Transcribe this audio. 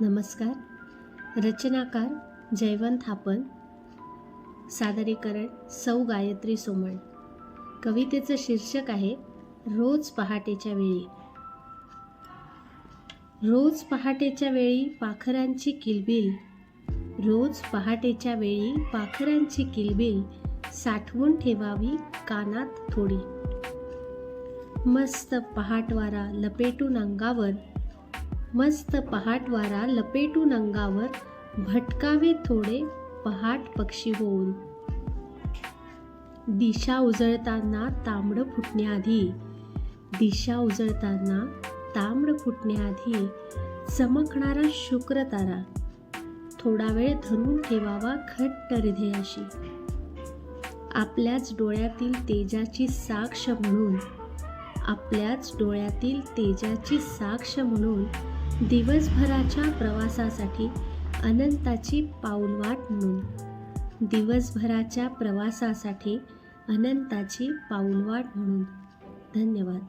नमस्कार. रचनाकार जयवंत थापन सादरीकरण सौ गायत्री सोमण. कवितेचं शीर्षक आहे रोज पहाटेच्या वेळी. रोज पहाटेच्या वेळी पाखरांची किलबिल. रोज पहाटेच्या वेळी पाखरांची किलबिल साठवून ठेवावी कानात थोडी. मस्त पहाटवारा लपेटून अंगावर मस्त पहाटवारा लपेटून अंगावर भटकावे थोडे पहाट पक्षी होऊन. दिशा उजळताना तांबडं फुटण्याआधी दिशा उजळताना तांबड फुटण्याआधी चमकणारा शुक्र तारा थोडा वेळ धरून ठेवावा घट्ट हृदयाशी. आपल्याच डोळ्यातील तेजाची साक्ष म्हणून आपल्याच डोळ्यातील तेजाची साक्ष म्हणून दिवसभराच्या प्रवासासाठी अनंताची पाऊलवाट म्हणून. दिवसभराच्या प्रवासासाठी अनंताची पाऊलवाट म्हणून. धन्यवाद.